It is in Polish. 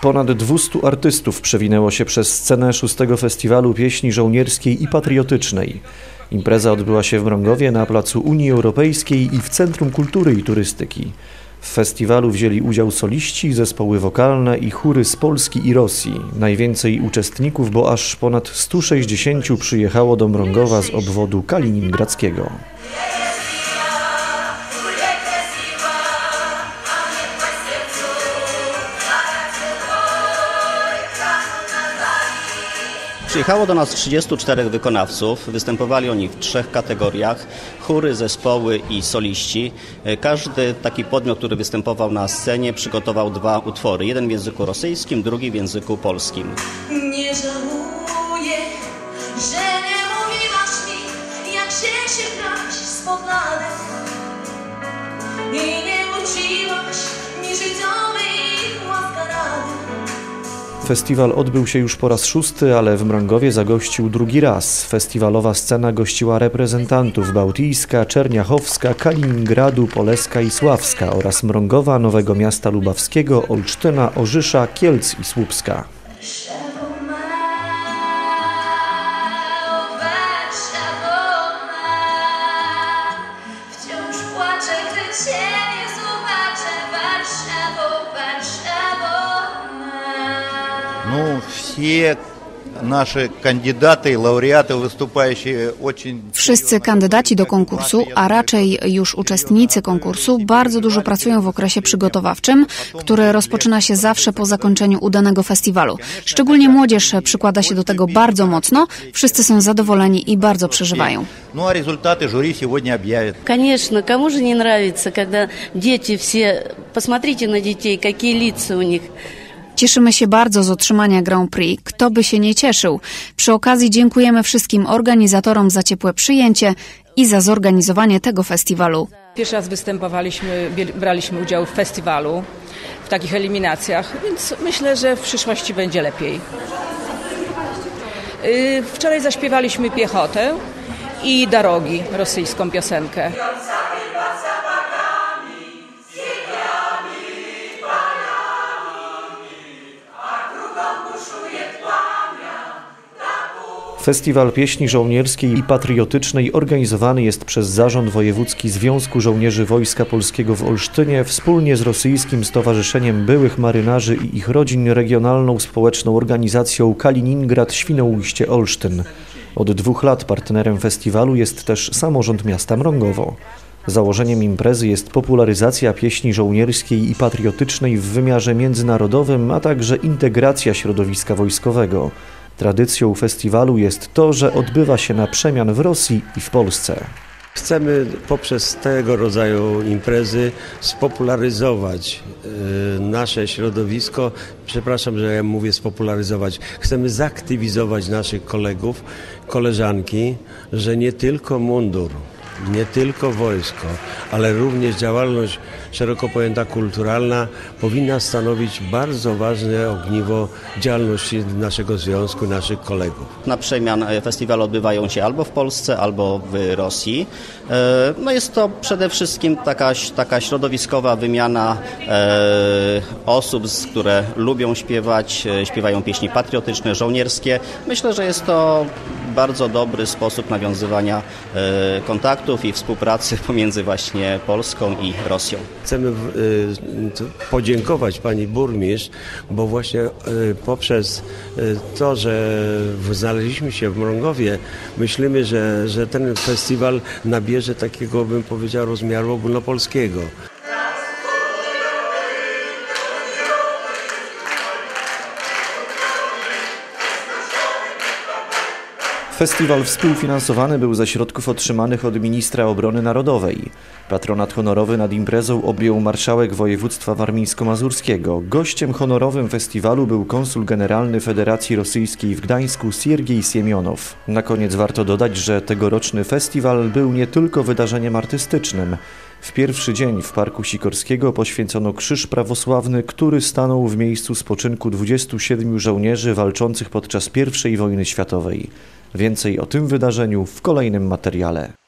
Ponad 200 artystów przewinęło się przez scenę szóstego festiwalu pieśni żołnierskiej i patriotycznej. Impreza odbyła się w Mrągowie na placu Unii Europejskiej i w Centrum Kultury i Turystyki. W festiwalu wzięli udział soliści, zespoły wokalne i chóry z Polski i Rosji. Najwięcej uczestników, bo aż ponad 160 przyjechało do Mrągowa z obwodu kaliningradzkiego. Przyjechało do nas 34 wykonawców. Występowali oni w trzech kategoriach: chóry, zespoły i soliści. Każdy taki podmiot, który występował na scenie, przygotował dwa utwory. Jeden w języku rosyjskim, drugi w języku polskim. Nie żałuję, że nie mówiłaś mi, jak się się grać z i nie uczyłaś mi rady. Festiwal odbył się już po raz szósty, ale w Mrągowie zagościł drugi raz. Festiwalowa scena gościła reprezentantów Bałtyjska, Czerniachowska, Kaliningradu, Poleska i Sławska oraz Mrągowa, Nowego Miasta Lubawskiego, Olsztyna, Orzysza, Kielc i Słupska. Wszyscy kandydaci do konkursu, a raczej już uczestnicy konkursu, bardzo dużo pracują w okresie przygotowawczym, który rozpoczyna się zawsze po zakończeniu udanego festiwalu. Szczególnie młodzież przykłada się do tego bardzo mocno, wszyscy są zadowoleni i bardzo przeżywają. Ну, а результаты жюри сегодня объявят. Конечно, кому же не нравится, когда дети все... Посмотрите на детей, какие лица у них. Cieszymy się bardzo z otrzymania Grand Prix. Kto by się nie cieszył? Przy okazji dziękujemy wszystkim organizatorom za ciepłe przyjęcie i za zorganizowanie tego festiwalu. Pierwszy raz występowaliśmy, braliśmy udział w festiwalu, w takich eliminacjach, więc myślę, że w przyszłości będzie lepiej. Yy, Wczoraj zaśpiewaliśmy piechotę i Darogi, rosyjską piosenkę. Festiwal Pieśni Żołnierskiej i Patriotycznej organizowany jest przez Zarząd Wojewódzki Związku Żołnierzy Wojska Polskiego w Olsztynie wspólnie z Rosyjskim Stowarzyszeniem Byłych Marynarzy i ich rodzin regionalną społeczną organizacją Kaliningrad Świnoujście Olsztyn. Od dwóch lat partnerem festiwalu jest też samorząd miasta Mrągowo. Założeniem imprezy jest popularyzacja pieśni żołnierskiej i patriotycznej w wymiarze międzynarodowym, a także integracja środowiska wojskowego. Tradycją festiwalu jest to, że odbywa się na przemian w Rosji i w Polsce. Chcemy poprzez tego rodzaju imprezy spopularyzować y, nasze środowisko. Przepraszam, że ja mówię spopularyzować. Chcemy zaktywizować naszych kolegów, koleżanki, że nie tylko mundur, nie tylko wojsko, ale również działalność szeroko pojęta kulturalna powinna stanowić bardzo ważne ogniwo działalności naszego związku, naszych kolegów. Na przemian festiwale odbywają się albo w Polsce, albo w Rosji. E, No jest to przede wszystkim taka, taka środowiskowa wymiana e, osób, które lubią śpiewać, e, śpiewają pieśni patriotyczne, żołnierskie. Myślę, że jest to bardzo dobry sposób nawiązywania e, kontaktów i współpracy pomiędzy właśnie Polską i Rosją. Chcemy t- podziękować pani burmistrz, bo właśnie y, poprzez to, że znaleźliśmy się w Mrągowie, myślimy, że, że ten festiwal nabierze takiego, bym powiedział, rozmiaru ogólnopolskiego. Festiwal współfinansowany był ze środków otrzymanych od ministra obrony narodowej. Patronat honorowy nad imprezą objął marszałek województwa warmińsko-mazurskiego. Gościem honorowym festiwalu był konsul generalny Federacji Rosyjskiej w Gdańsku Siergiej Siemionow. Na koniec warto dodać, że tegoroczny festiwal był nie tylko wydarzeniem artystycznym. W pierwszy dzień w Parku Sikorskiego poświęcono krzyż prawosławny, który stanął w miejscu spoczynku 27 żołnierzy walczących podczas I wojny światowej. Więcej o tym wydarzeniu w kolejnym materiale.